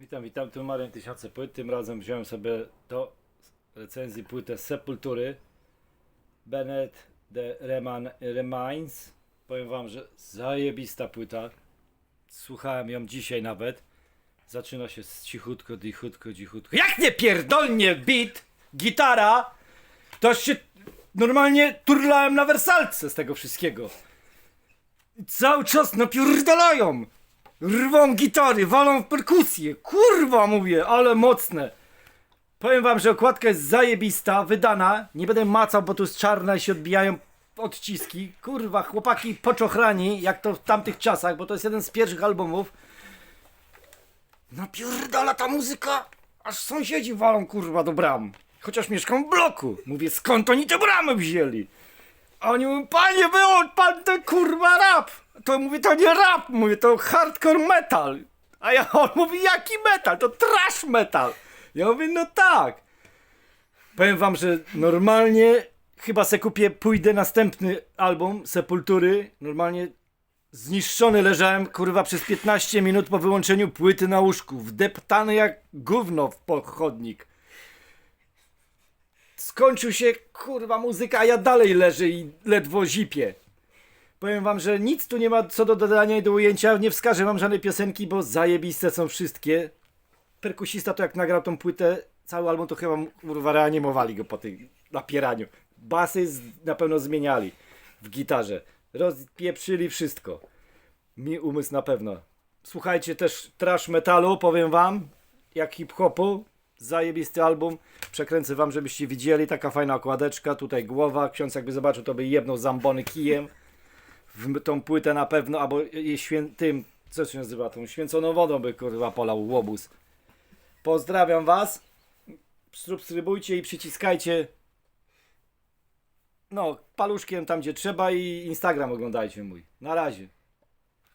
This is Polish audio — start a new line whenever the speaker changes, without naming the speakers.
Witam, witam, tu Marian Tysiące Płyt. Tym razem wziąłem sobie do recenzji płytę Sepultury Bennett The Reman, Remains. Powiem wam, że zajebista płyta. Słuchałem ją dzisiaj nawet. Zaczyna się z cichutko, cichutko, cichutko. Jak nie pierdolnie beat, gitara, to się normalnie turlałem na wersalce z tego wszystkiego. Cały czas napierdalają. Rwą gitary, walą w perkusję. Kurwa mówię, ale mocne. Powiem wam, że okładka jest zajebista, wydana. Nie będę macał, bo tu jest czarna i się odbijają odciski. Kurwa, chłopaki poczochrani, jak to w tamtych czasach, bo to jest jeden z pierwszych albumów. Napierdala ta muzyka, aż sąsiedzi walą kurwa do bram. Chociaż mieszkam w bloku. Mówię, skąd oni te bramy wzięli? A oni mówią, panie, wyłącz pan ten kurwa rap. To mówię, to nie rap, mówię, to hardcore metal. A ja, on mówi, jaki metal? To trash metal. Ja mówię, no tak. Powiem wam, że normalnie chyba se kupię, pójdę następny album Sepultury. Normalnie zniszczony leżałem, kurwa, przez 15 minut po wyłączeniu płyty na łóżku. Wdeptany jak gówno w pochodnik skończył się kurwa muzyka, a ja dalej leżę i ledwo zipię. Powiem wam, że nic tu nie ma co do dodania i do ujęcia. Nie wskażę wam żadnej piosenki, bo zajebiste są wszystkie. Perkusista to jak nagrał tą płytę, cały album to chyba kurwa reanimowali go po tym napieraniu. Basy na pewno zmieniali w gitarze. Rozpieprzyli wszystko. Mi umysł na pewno. Słuchajcie też trash metalu, powiem wam, jak hip-hopu. Zajebisty album. Przekręcę wam, żebyście widzieli. Taka fajna okładeczka. Tutaj głowa. Ksiądz jakby zobaczył, to by jebnął zambony kijem. W tą płytę na pewno, albo jej świę... tym, co się nazywa, tą święconą wodą by kurwa polał łobuz. Pozdrawiam was. Subskrybujcie i przyciskajcie no, paluszkiem tam gdzie trzeba i Instagram oglądajcie mój. Na razie.